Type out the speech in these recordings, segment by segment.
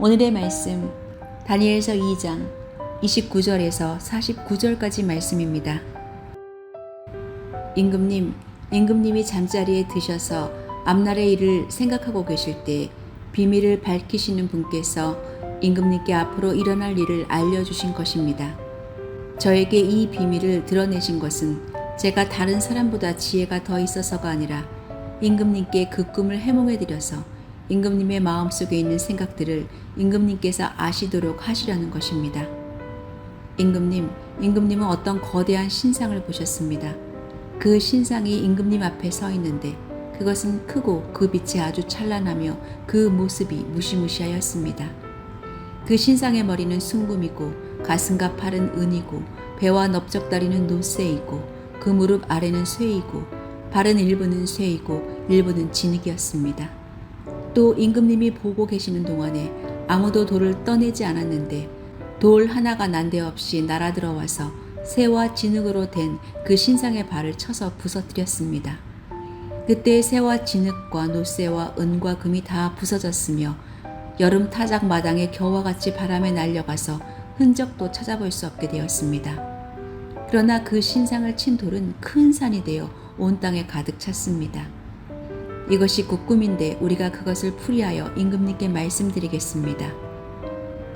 오늘의 말씀 다니엘서 2장 29절에서 49절까지 말씀입니다. 임금님, 임금님이 잠자리에 드셔서 앞날의 일을 생각하고 계실 때 비밀을 밝히시는 분께서 임금님께 앞으로 일어날 일을 알려주신 것입니다. 저에게 이 비밀을 드러내신 것은 제가 다른 사람보다 지혜가 더 있어서가 아니라 임금님께 그 꿈을 해몽해드려서 임금님의 마음속에 있는 생각들을 임금님께서 아시도록 하시려는 것입니다. 임금님, 임금님은 어떤 거대한 신상을 보셨습니다. 그 신상이 임금님 앞에 서 있는데 그것은 크고 그 빛이 아주 찬란하며 그 모습이 무시무시하였습니다. 그 신상의 머리는 숭금이고 가슴과 팔은 은이고 배와 넓적다리는 노쇠이고 그 무릎 아래는 쇠이고 발은 일부는 쇠이고 일부는 진흙이었습니다. 또 임금님이 보고 계시는 동안에 아무도 돌을 떠내지 않았는데 돌 하나가 난데없이 날아 들어와서 새와 진흙으로 된 그 신상의 발을 쳐서 부서뜨렸습니다. 그때 새와 진흙과 노쇠와 은과 금이 다 부서졌으며 여름 타작 마당에 겨와 같이 바람에 날려가서 흔적도 찾아볼 수 없게 되었습니다. 그러나 그 신상을 친 돌은 큰 산이 되어 온 땅에 가득 찼습니다. 이것이 국꿈인데 우리가 그것을 풀이하여 임금님께 말씀드리겠습니다.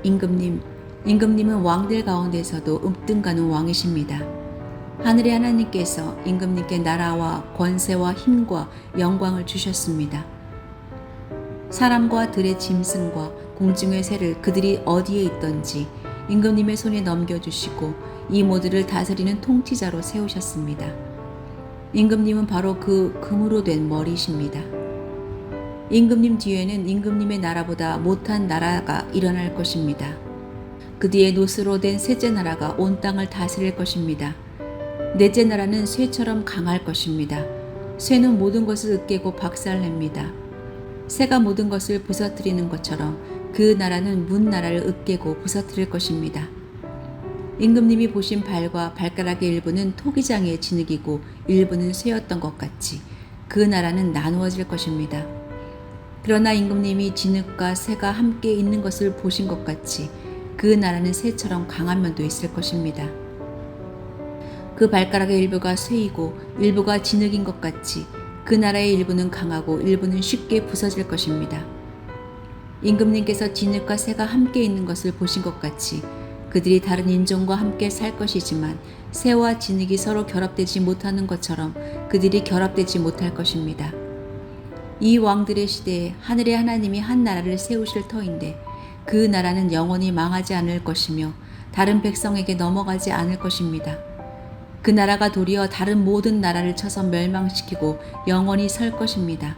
임금님, 임금님은 왕들 가운데서도 읍등가는 왕이십니다. 하늘의 하나님께서 임금님께 나라와 권세와 힘과 영광을 주셨습니다. 사람과 들의 짐승과 공중의 새를 그들이 어디에 있던지 임금님의 손에 넘겨주시고 이 모두를 다스리는 통치자로 세우셨습니다. 임금님은 바로 그 금으로 된 머리십니다. 임금님 뒤에는 임금님의 나라보다 못한 나라가 일어날 것입니다. 그 뒤에 노스로 된 셋째 나라가 온 땅을 다스릴 것입니다. 넷째 나라는 쇠처럼 강할 것입니다. 쇠는 모든 것을 으깨고 박살냅니다. 새가 모든 것을 부서뜨리는 것처럼 그 나라는 문 나라를 으깨고 부서뜨릴 것입니다. 임금님이 보신 발과 발가락의 일부는 토기장의 진흙이고 일부는 쇠였던 것 같이 그 나라는 나누어질 것입니다. 그러나 임금님이 진흙과 새가 함께 있는 것을 보신 것 같이 그 나라는 새처럼 강한 면도 있을 것입니다. 그 발가락의 일부가 쇠이고 일부가 진흙인 것 같이 그 나라의 일부는 강하고 일부는 쉽게 부서질 것입니다. 임금님께서 진흙과 새가 함께 있는 것을 보신 것 같이 그들이 다른 인종과 함께 살 것이지만 새와 진흙이 서로 결합되지 못하는 것처럼 그들이 결합되지 못할 것입니다. 이 왕들의 시대에 하늘의 하나님이 한 나라를 세우실 터인데 그 나라는 영원히 망하지 않을 것이며 다른 백성에게 넘어가지 않을 것입니다. 그 나라가 도리어 다른 모든 나라를 쳐서 멸망시키고 영원히 설 것입니다.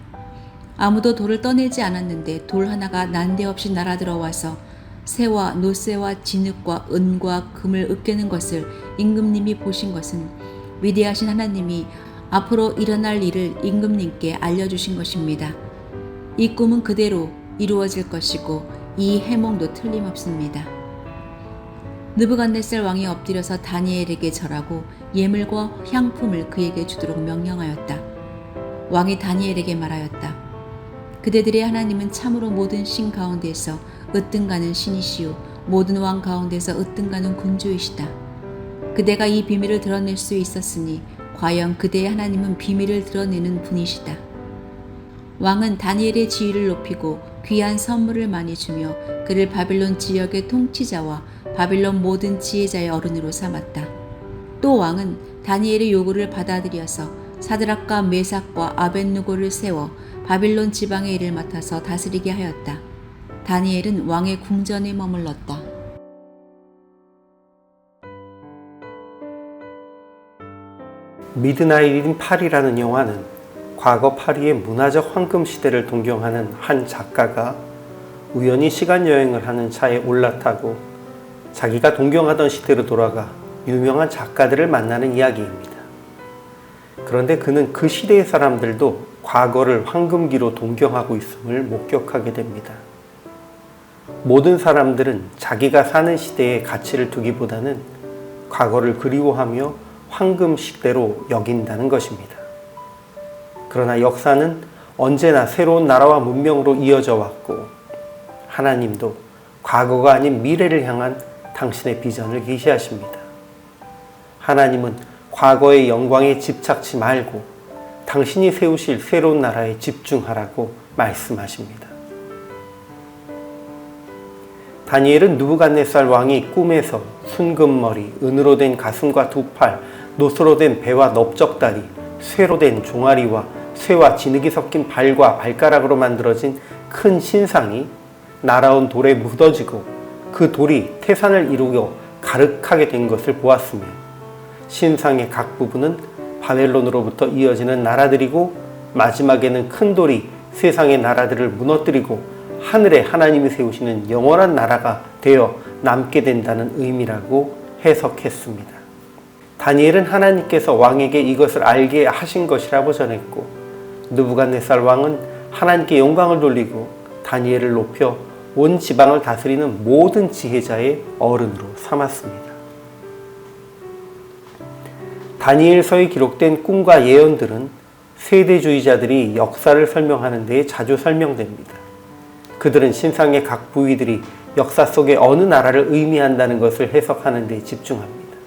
아무도 돌을 떠내지 않았는데 돌 하나가 난데없이 날아들어와서 새와 노새와 진흙과 은과 금을 으깨는 것을 임금님이 보신 것은 위대하신 하나님이 앞으로 일어날 일을 임금님께 알려주신 것입니다. 이 꿈은 그대로 이루어질 것이고 이 해몽도 틀림없습니다. 느부갓네살 왕이 엎드려서 다니엘에게 절하고 예물과 향품을 그에게 주도록 명령하였다. 왕이 다니엘에게 말하였다. 그대들의 하나님은 참으로 모든 신 가운데서 으뜸가는 신이시요 모든 왕 가운데서 으뜸가는 군주이시다. 그대가 이 비밀을 드러낼 수 있었으니 과연 그대의 하나님은 비밀을 드러내는 분이시다. 왕은 다니엘의 지위를 높이고 귀한 선물을 많이 주며 그를 바빌론 지역의 통치자와 바빌론 모든 지혜자의 어른으로 삼았다. 또 왕은 다니엘의 요구를 받아들여서 사드락과 메삭과 아벤누고를 세워 바빌론 지방의 일을 맡아서 다스리게 하였다. 다니엘은 왕의 궁전에 머물렀다. 미드나잇인 파리라는 영화는 과거 파리의 문화적 황금 시대를 동경하는 한 작가가 우연히 시간 여행을 하는 차에 올라타고 자기가 동경하던 시대로 돌아가 유명한 작가들을 만나는 이야기입니다. 그런데 그는 그 시대의 사람들도 과거를 황금기로 동경하고 있음을 목격하게 됩니다. 모든 사람들은 자기가 사는 시대에 가치를 두기보다는 과거를 그리워하며 황금 시대로 여긴다는 것입니다. 그러나 역사는 언제나 새로운 나라와 문명으로 이어져 왔고 하나님도 과거가 아닌 미래를 향한 당신의 비전을 계시하십니다. 하나님은 과거의 영광에 집착치 말고 당신이 세우실 새로운 나라에 집중하라고 말씀하십니다. 다니엘은 누부갓네살 왕이 꿈에서 순금머리, 은으로 된 가슴과 두 팔, 노소로 된 배와 넓적다리, 쇠로 된 종아리와 쇠와 진흙이 섞인 발과 발가락으로 만들어진 큰 신상이 날아온 돌에 묻어지고 그 돌이 태산을 이루어 가득하게 된 것을 보았으며 신상의 각 부분은 바벨론으로부터 이어지는 나라들이고 마지막에는 큰 돌이 세상의 나라들을 무너뜨리고 하늘에 하나님이 세우시는 영원한 나라가 되어 남게 된다는 의미라고 해석했습니다. 다니엘은 하나님께서 왕에게 이것을 알게 하신 것이라고 전했고 느부갓네살 왕은 하나님께 영광을 돌리고 다니엘을 높여 온 지방을 다스리는 모든 지혜자의 어른으로 삼았습니다. 다니엘서에 기록된 꿈과 예언들은 세대주의자들이 역사를 설명하는 데에 자주 설명됩니다. 그들은 신상의 각 부위들이 역사 속의 어느 나라를 의미한다는 것을 해석하는 데 집중합니다.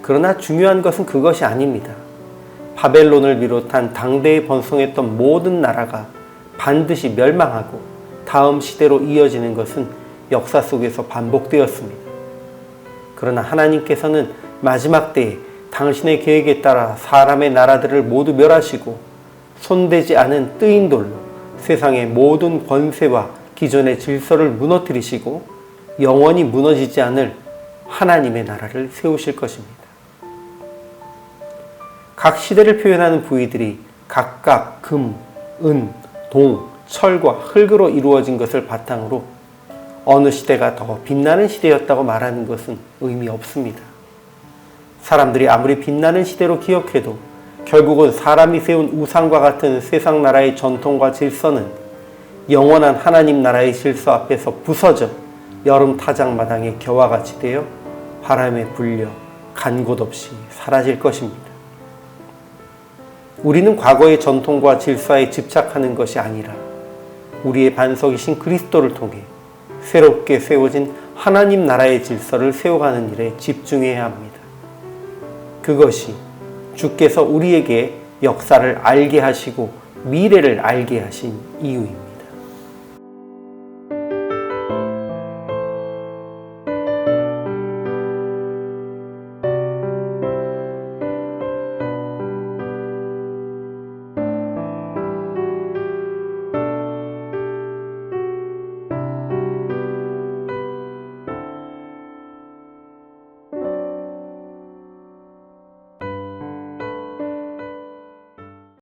그러나 중요한 것은 그것이 아닙니다. 바벨론을 비롯한 당대에 번성했던 모든 나라가 반드시 멸망하고 다음 시대로 이어지는 것은 역사 속에서 반복되었습니다. 그러나 하나님께서는 마지막 때에 당신의 계획에 따라 사람의 나라들을 모두 멸하시고 손대지 않은 뜨인 돌로 세상의 모든 권세와 기존의 질서를 무너뜨리시고 영원히 무너지지 않을 하나님의 나라를 세우실 것입니다. 각 시대를 표현하는 부위들이 각각 금, 은, 동, 철과 흙으로 이루어진 것을 바탕으로 어느 시대가 더 빛나는 시대였다고 말하는 것은 의미 없습니다. 사람들이 아무리 빛나는 시대로 기억해도 결국은 사람이 세운 우상과 같은 세상 나라의 전통과 질서는 영원한 하나님 나라의 질서 앞에서 부서져 여름 타작 마당의 겨와 같이 되어 바람에 불려 간 곳 없이 사라질 것입니다. 우리는 과거의 전통과 질서에 집착하는 것이 아니라 우리의 반석이신 그리스도를 통해 새롭게 세워진 하나님 나라의 질서를 세워가는 일에 집중해야 합니다. 그것이 주께서 우리에게 역사를 알게 하시고 미래를 알게 하신 이유입니다.